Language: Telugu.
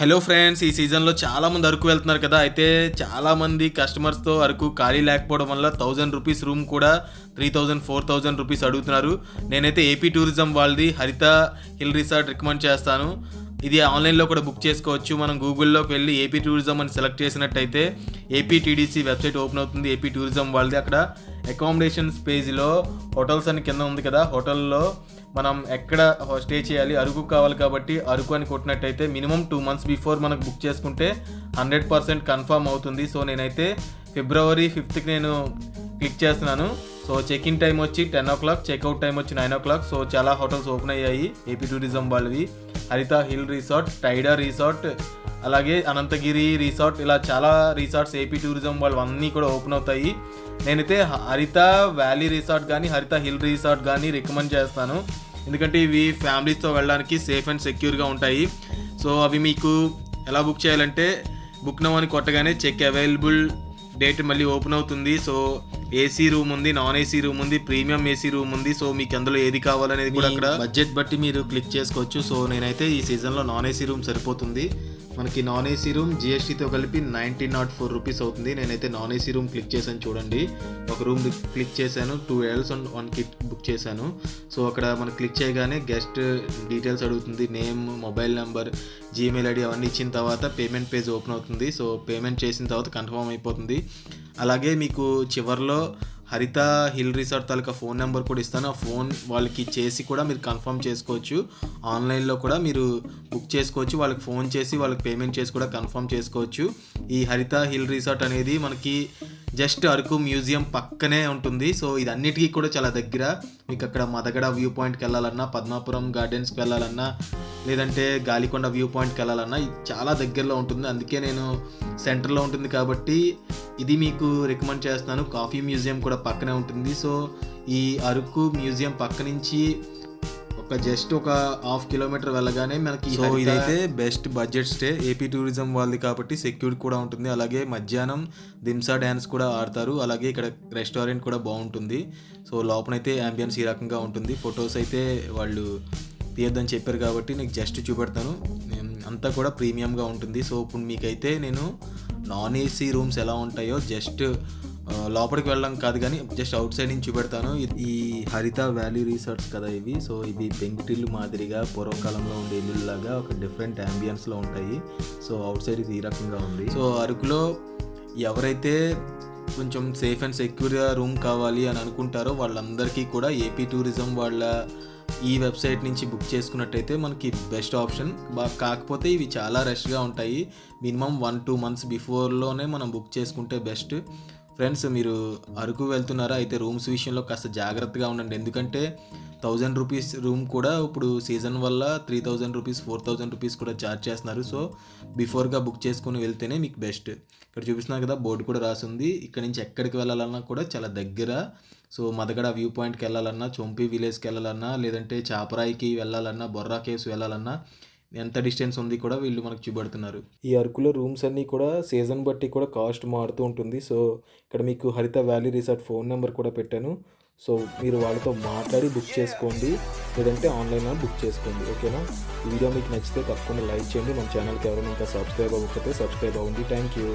హలో ఫ్రెండ్స్ ఈ సీజన్లో చాలామంది అరకు వెళ్తున్నారు కదా. అయితే చాలామంది కస్టమర్స్తో అరకు ఖాళీ లేకపోవడం వల్ల థౌజండ్ రూపీస్ రూమ్ కూడా three thousand four thousand rupees అడుగుతున్నారు. నేనైతే ఏపీ టూరిజం వాళ్ళది హరిత హిల్ రిసార్ట్ రికమెండ్ చేస్తాను. ఇది ఆన్లైన్లో కూడా బుక్ చేసుకోవచ్చు. మనం గూగుల్లోకి వెళ్ళి ఏపీ టూరిజం అని సెలెక్ట్ చేసినట్టయితే ఏపీ టీడీసీ వెబ్సైట్ ఓపెన్ అవుతుంది. ఏపీ టూరిజం వాళ్ళది. అక్కడ అకామిడేషన్స్ పేజీలో హోటల్స్ అని కింద ఉంది కదా. హోటల్లో మనం ఎక్కడ స్టే చేయాలి? అరకు కావాలి కాబట్టి అరకు అని కొట్టినట్టయితే మినిమం టూ మంత్స్ బిఫోర్ మనకు బుక్ చేసుకుంటే హండ్రెడ్ పర్సెంట్ కన్ఫర్మ్ అవుతుంది. సో నేనైతే ఫిబ్రవరి ఫిఫ్త్కి నేను క్లిక్ చేస్తున్నాను. సో చెక్ ఇన్ టైం వచ్చి ten o'clock checkout time వచ్చి నైన్ ఓ క్లాక్ సో చాలా హోటల్స్ ఓపెన్ అయ్యాయి ఏపీ టూరిజం వాళ్ళవి. Haritha hill resort Tyda resort అలాగే అనంతగిరి రిసార్ట్ ఇలా చాలా రిసార్ట్స్ ఏపీ టూరిజం వాళ్ళు అన్నీ కూడా ఓపెన్ అవుతాయి. నేనైతే హరిత వ్యాలీ రిసార్ట్ కానీ హరిత హిల్ రిసార్ట్ కానీ రికమెండ్ చేస్తాను. ఎందుకంటే ఇవి ఫ్యామిలీస్తో వెళ్ళడానికి సేఫ్ అండ్ సెక్యూర్గా ఉంటాయి. సో అవి మీకు ఎలా బుక్ చేయాలంటే బుక్ నవ్ అని కొట్టగానే చెక్ అవైలబుల్ డేట్ మళ్ళీ ఓపెన్ అవుతుంది. సో ఏసీ రూమ్ ఉంది నాన్ ఏసీ రూమ్ ఉంది ప్రీమియం ఏసీ రూమ్ ఉంది. సో మీకు అందులో ఏది కావాలనేది కూడా అక్కడ బడ్జెట్ బట్టి మీరు క్లిక్ చేసుకోవచ్చు. సో నేనైతే ఈ సీజన్లో నాన్ ఏసీ రూమ్ సరిపోతుంది. మనకి నాన్ ఏసీ రూమ్ జిఎస్టీతో కలిపి నైన్టీన్ నాట్ ఫోర్ రూపీస్ అవుతుంది. నేనైతే నాన్ ఏసీ రూమ్ క్లిక్ చేశాను చూడండి. ఒక రూమ్ క్లిక్ చేశాను two Ls and one kit book చేశాను. సో అక్కడ మనం క్లిక్ చేయగానే గెస్ట్ డీటెయిల్స్ అడుగుతుంది. Name mobile number Gmail ID అవన్నీ ఇచ్చిన తర్వాత పేమెంట్ పేజ్ ఓపెన్ అవుతుంది. సో పేమెంట్ చేసిన తర్వాత కన్ఫర్మ్ అయిపోతుంది. అలాగే మీకు చివర్లో హరిత హిల్ రిసార్ట్ తాలూకా ఫోన్ నెంబర్ కూడా ఇస్తాను. ఆ ఫోన్ వాళ్ళకి చేసి కూడా మీరు కన్ఫర్మ్ చేసుకోవచ్చు. ఆన్లైన్లో కూడా మీరు బుక్ చేసుకోవచ్చు. వాళ్ళకి ఫోన్ చేసి వాళ్ళకి పేమెంట్ చేసి కూడా కన్ఫర్మ్ చేసుకోవచ్చు. ఈ హరిత హిల్ రిసార్ట్ అనేది మనకి జస్ట్ అరకు మ్యూజియం పక్కనే ఉంటుంది. సో ఇది అన్నిటికీ కూడా చాలా దగ్గర. మీకు అక్కడ మదగడ వ్యూ పాయింట్కి వెళ్ళాలన్నా పద్మాపురం గార్డెన్స్కి వెళ్ళాలన్నా లేదంటే గాలికొండ వ్యూ పాయింట్కి వెళ్ళాలన్నా ఇది చాలా దగ్గరలో ఉంటుంది. అందుకే నేను సెంటర్లో ఉంటుంది కాబట్టి ఇది మీకు రికమెండ్ చేస్తాను కాఫీ మ్యూజియం కూడా పక్కనే ఉంటుంది. సో ఈ అరకు మ్యూజియం పక్క నుంచి ఒక జస్ట్ ఒక హాఫ్ కిలోమీటర్ వెళ్ళగానే మనకి సో ఇదైతే best budget stay. AP tourism వాళ్ళది కాబట్టి సెక్యూర్ కూడా ఉంటుంది. అలాగే మధ్యాహ్నం దింసా డ్యాన్స్ కూడా ఆడతారు. అలాగే ఇక్కడ రెస్టారెంట్ కూడా బాగుంటుంది. సో లోపలైతే అంబియన్స్ ఈ రకంగా ఉంటుంది. ఫొటోస్ అయితే వాళ్ళు తీయద్దని చెప్పారు కాబట్టి నీకు జస్ట్ చూపెడతాను. అంతా కూడా ప్రీమియంగా ఉంటుంది. సో ఇప్పుడు మీకైతే నేను నాన్ ఏసీ రూమ్స్ ఎలా ఉంటాయో జస్ట్ లోపలికి వెళ్ళడం కాదు కానీ జస్ట్ అవుట్ సైడ్ నుంచి చూపెడతాను. ఇది- ఈ హరిత వ్యాలీ రిసార్ట్స్ కదా ఇవి. సో ఇవి పెంకుటిల్లు మాదిరిగా పూర్వకాలంలో ఉండే ఇల్లులాగా ఒక డిఫరెంట్ అంబియన్స్లో ఉంటాయి. సో అవుట్ సైడ్ ఇది ఈ రకంగా ఉంది. సో అరకులో ఎవరైతే కొంచెం సేఫ్ అండ్ సెక్యూర్గా రూమ్ కావాలి అని అనుకుంటారో వాళ్ళందరికీ కూడా ఏపీ టూరిజం వాళ్ళ ఈ వెబ్సైట్ నుంచి బుక్ చేసుకున్నట్టయితే మనకి బెస్ట్ ఆప్షన్. కాకపోతే ఇవి చాలా రష్గా ఉంటాయి. మినిమం వన్ టూ మంత్స్ బిఫోర్లోనే మనం బుక్ చేసుకుంటే బెస్ట్. ఫ్రెండ్స్ మీరు అరకు వెళ్తున్నారా? అయితే రూమ్స్ విషయంలో కాస్త జాగ్రత్తగా ఉండండి. ఎందుకంటే థౌజండ్ రూపీస్ రూమ్ కూడా ఇప్పుడు సీజన్ వల్ల three thousand rupees four thousand rupees కూడా ఛార్జ్ చేస్తున్నారు. సో బిఫోర్గా బుక్ చేసుకుని వెళ్తేనే మీకు బెస్ట్. ఇక్కడ చూపిస్తున్నారు కదా బోర్డు కూడా రాసింది. ఇక్కడ నుంచి ఎక్కడికి వెళ్ళాలన్నా కూడా చాలా దగ్గర సో మదగడ వ్యూ పాయింట్కి వెళ్ళాలన్నా చొంపి విలేజ్కి వెళ్ళాలన్నా లేదంటే చాపరాయికి వెళ్ళాలన్నా బొర్రా కేవ్స్ వెళ్ళాలన్నా ఎంత డిస్టెన్స్ ఉంది కూడా వీళ్ళు మనకు చూపెడుతున్నారు. ఈ అరకులో రూమ్స్ అన్నీ కూడా సీజన్ బట్టి కూడా కాస్ట్ మారుతూ ఉంటుంది. సో ఇక్కడ మీకు Haritha valley resort phone number కూడా పెట్టాను. సో మీరు వాళ్ళతో మాట్లాడి బుక్ చేసుకోండి లేదంటే ఆన్లైన్లో బుక్ చేసుకోండి. ఓకేనా? వీడియో మీకు నచ్చితే తప్పకుండా లైక్ చేయండి. మన ఛానల్కి ఎవరైనా ఇంకా సబ్స్క్రైబ్ అవ్వకపోతే సబ్స్క్రైబ్ అవ్వండి. Thank you.